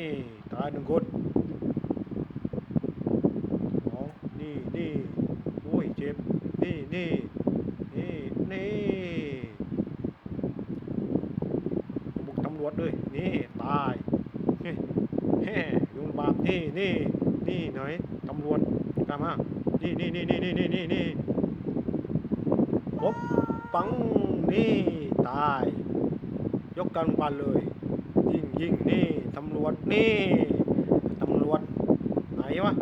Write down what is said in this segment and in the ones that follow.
นี่ตายหนึ่งคนสองนี่นี่โอ้ยเจ็บ นี่นี่นี่นี่บุกตำรวจเลยนี่ตายเฮ้เฮ้ยุงบาปนี่นี่นี่หน่อยตำรวจตามมานี่นี่นี่นี่นี่นี่นี่นี่ปบปังนี่ตาย ยกกันลงมาเลย ยิงยิงนี่ตำรวจนี่ตำรวจไหนวะ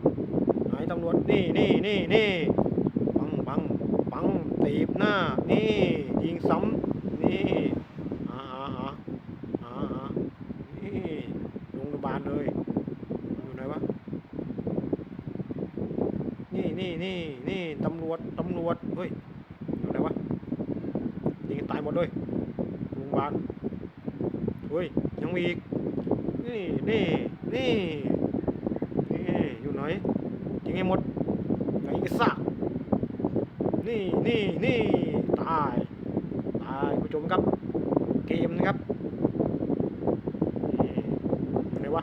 ไหนตำรวจนี่นี่นี่นี่ปังปังปังตีบหน้านี่ยิงซ้ำนี่อาอ่าอ่าอ่าอ่านี่โรงพยาบาลเลยอยู่ไหนวะนี่นี่นี่นี่ตำรวจตำรวจเฮ้ยอยู่ไหนวะยิงตายหมดเลยโรงพยาบาล เฮ้ยยังมีอีกนี่นี่นี่นี่อยู่ไหนยิงให้หมดไอ้ซากนี่นี่นี่ตายตายผู้ชมครับ เกมนะครับอยู่ไหนวะ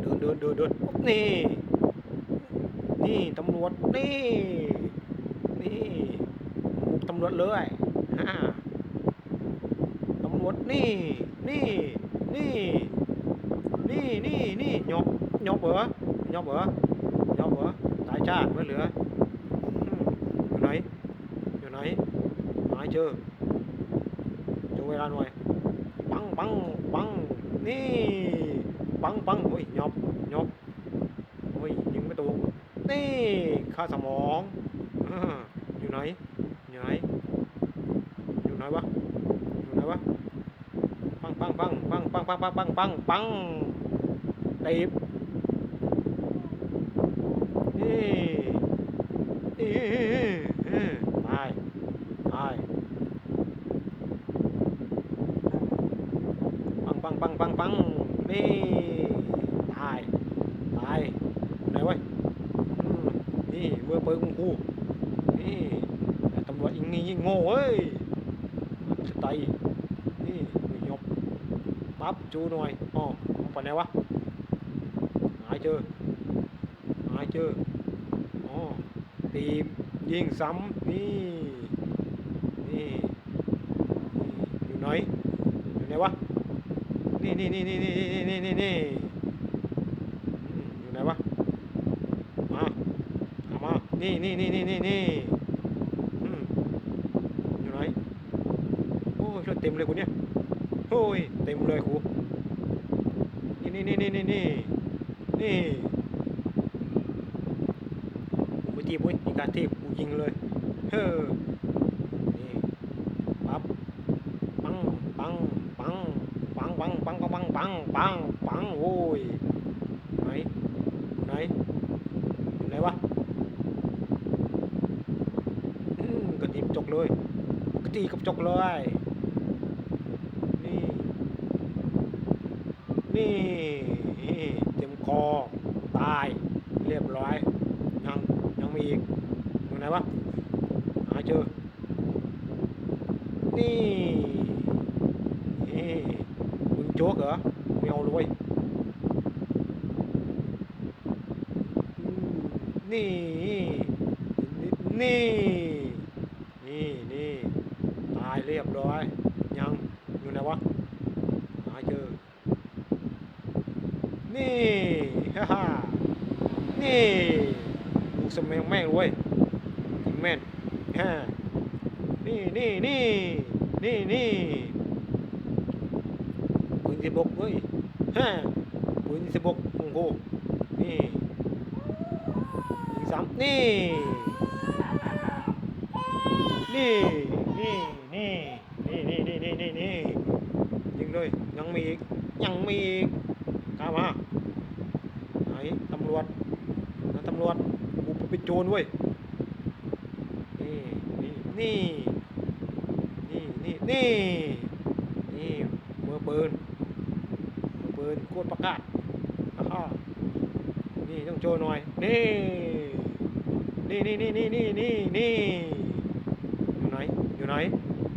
เดินเดินเดินเดินนี่ นี่ตำรวจนี่นี่บุกตำรวจเลยฮ่า ตำรวจนี่ นี่ นี่ นี่นี่นี่หยบหยบเหรอหยบเหรอหยบเหรอตายชาติไม่เหลือ อยู่ไหน อยู่ไหนหาให้เจอจอเวลาหน่อยปังปังปังนี่ ปังปังโอ้ยหยบหยบโอ้ยยิงไม่ตรงนี่ค่าสมองอ่าอยู่ไหนอยู่ไหนอยู่ไหนวะอยู่ไหนวะ ปังปังปังปังปังปังปังปังตีบนี่นี่ตายตายปังปังปังปังปังนี่ตายตายไหนวะนี่เมื่อเปิดของกูนี่ตำรวจยิงนี่ยิงโง่เว้ยสไตล์นี่มือย ปั๊บจูหน่อยอ๋ออาไปไหนวะหายเจอหายเจออ๋อตีบยิงซ้ำนี่ นี่อยู่ไหนอยู่ไหนวะนี่นี่นี่นี่นี่นี่นี่นี่อืมอยู่ไหนวะมาเอามานี่นี่นี่นี่นี่นี่อยู่ไหนโอ้ยเต็มเลยกูเนี่ย โอ้ยเต็มเลยกูนี่นี่นี่นี่นี่นี่นี่กูไม่ทีบเว้ยมีการทีบกูยิงเลยเฮ้อนี่ปั๊บปังปังปังปังปังปังปังปังปังปังโอ้ยไหนไหนอยู่ไหนวะกระติบจกเลยกระตีกับจกเลย นี่ นี่เต็มคอตายเรียบร้อย ยังยังมีอีกอยู่ไหนวะหาเจอ นี่นี่มึงโจ๊กเหรอไม่เอาเลยเว้ยนี่นี่นี่นี่ตายเรียบร้อย ยังอยู่ไหนวะหาเจอ นี่ฮ่าฮ่านี่ลูกสมัยแม่งเว้ยยิงแม่นฮ่านี่นี่นี่นี่นี่ปืนสิบกเว้ยฮ่าปืนสิบกโอ้โหนี่ยิงซ้ำนี่นี่นี่นี่นี่นี่นี่นี่นี่นี่ยิงเลยยังมีอีกยังมีอีก มาไหนตำรวจนะตำรวจกูเป็นโจรเว้ยนี่นี่นี่นี่นี่นี่มือปืนมือปืนโคตรประกาศอ้านี่ต้องโจรหน่อยนี่นี่นี่นี่นี่นี่นี่นี่อยู่ไหนอยู่ไหน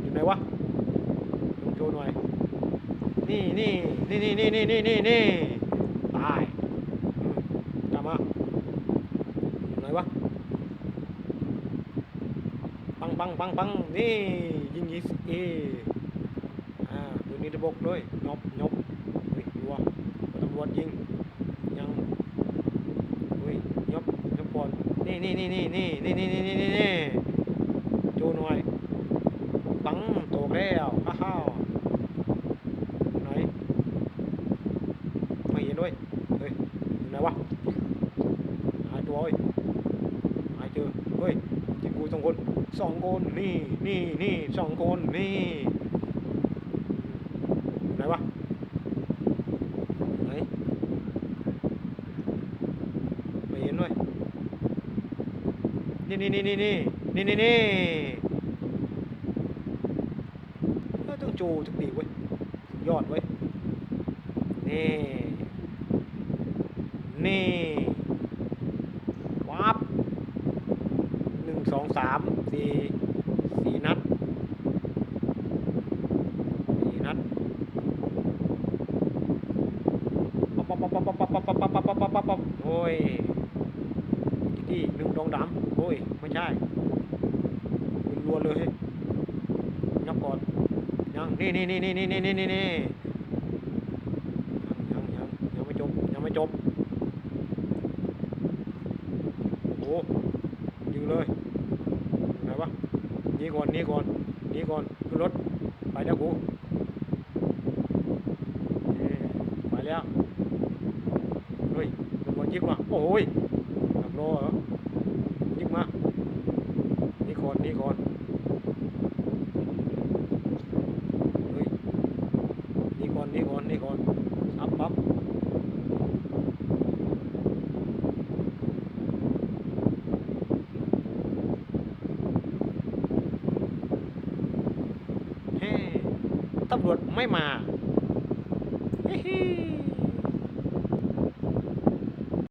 อยู่ไหนวะลงโจหน่อยนี่นี่นี่นี่นี่นี่นี่นี่นี่ตายอืมกลับมาอยู่ไหน วะ ปังปังปังปังนี่ยิงยิงเออ่าปืนนี้ตะบกด้วยนบนบเฮ้ยรัวตำรวจยิง ยังเฮ้ยยบยบก่อนนี่นี่นี่นี่นี่นี่นี่นี่นี่นี่นี่โจหน่อย ปังโตกแล้วฮ่าฮ่าไหนไม่เห็นด้วยเฮ้ยอยู่ไหนวะหายตัวเฮ้ยหาย เฮ้ยจิงกูสองคนสองคนนี่นี่นี่สองคนนี่อยู่ไหนวะไหนไม่เห็นด้วยนี่นี่นี่นี่นี่นี่นี่นี่ต้องจูทุกดีเว้ยยอดเว้ยนี่นี่วับหนึ่งสองสา มีสี่นัดสี่นัดปั๊บปั๊บปั๊บปั๊บปั๊บปั๊บปั๊บปั๊บปั๊บปั๊บปั๊บโอ้ยที่หนึ่งดองดำโอ้ย ไม่ใช่รัวเลยนับก่อนยังนี่นี่นี่นี่นี่นี่นี่นี่ยังยังยังยังไม่จบยังไม่จบโอ้โหยิงเลยไหนวะ หนี่ก่อนหนี่ก่อนหนี่ก่อนขึ้นรถไปแล้วกูเอ้ยไปแล้วเฮ้ยตำรวจยิกมาโอ้ยหลักโลเหรอยิกมาหนี่ก่อนหนี่ก่อนเฮ้ยหนี่ก่อนหนี่ก่อนหนี่ก่อนซับปั๊บเฮ้ ตำรวจไม่มาฮ